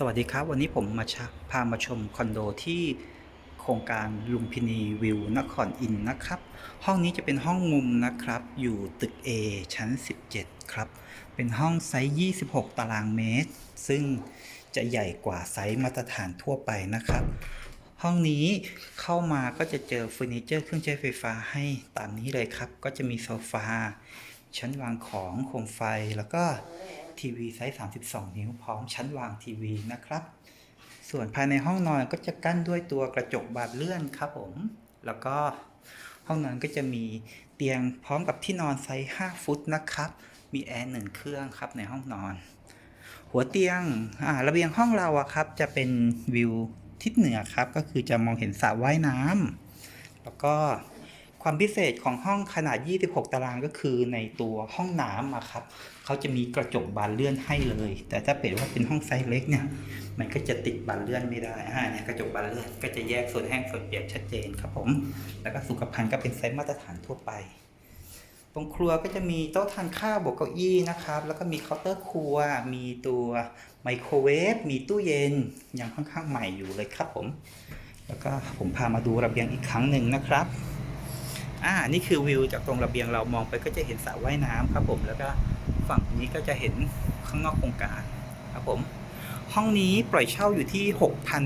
สวัสดีครับ วันนี้ผมมาพามาชมคอนโดที่โครงการลุมพินีวิวนครอินนะครับ ห้องนี้จะเป็นห้องมุมนะครับ อยู่ตึก A ชั้น 17 ครับ เป็นห้องไซส์ 26 ตารางเมตร ซึ่งจะใหญ่กว่าไซส์มาตรฐานทั่วไปนะครับ ห้องนี้เข้ามาก็จะเจอเฟอร์นิเจอร์เครื่องใช้ไฟฟ้าให้ตามนี้เลยครับ ก็จะมีโซฟาชั้นวางของโคมไฟแล้วก็ ทีวีไซส์ 32 นิ้วพร้อมชั้นวางทีวีนะครับ ส่วนภายในห้องนอนก็จะกั้นด้วยตัวกระจกบานเลื่อนครับผม แล้วก็ห้องนอนก็จะมีเตียงพร้อมกับที่นอนไซส์ 5 ฟุตนะครับ มีแอร์หนึ่งเครื่องครับในห้องนอน หัวเตียงอ่าระเบียงห้องเราอะครับ จะเป็นวิวทิศเหนือครับ ก็คือจะมองเห็นสระว่ายน้ำแล้วก็ ความพิเศษของห้องขนาด 26 ตารางก็คือในตัวห้องน้ำอะครับเขาจะมีกระจกบานเลื่อนให้เลย แต่ถ้าเป็นว่าเป็นห้องไซส์เล็กเนี่ย มันก็จะติดบานเลื่อนไม่ได้อ่าเนี่ยกระจกบานเลื่อนก็จะแยกส่วนแห้งส่วนเปียกชัดเจนครับผม แล้วก็สุขภัณฑ์ก็เป็นไซส์มาตรฐานทั่วไป ตรงครัวก็จะมีโต๊ะทานข้าวบวกเก้าอี้นะครับ แล้วก็มีเคาน์เตอร์ครัว มีตัวไมโครเวฟ มีตู้เย็นยังค่อนข้างใหม่อยู่เลยครับผม แล้วก็ผมพามาดูระเบียงอีกครั้งหนึ่งนะครับ อ่านี่คือวิวจากตรงระเบียงเรามองไปก็จะเห็นสระว่ายน้ำครับผมแล้วก็ฝั่งนี้ก็จะเห็นข้างนอกโครงการครับผม ห้องนี้ปล่อยเช่าอยู่ที่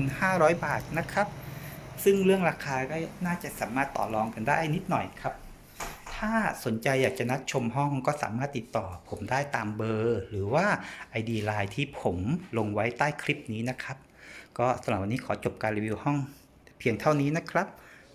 6,500 บาทนะครับ ซึ่งเรื่องราคาก็น่าจะสามารถต่อรองกันได้นิดหน่อยครับ ถ้าสนใจอยากจะนัดชมห้องก็สามารถติดต่อผมได้ตามเบอร์ หรือว่า ID Line ที่ผมลงไว้ใต้คลิปนี้นะครับ ก็สำหรับวันนี้ขอจบการรีวิวห้องเพียงเท่านี้นะครับ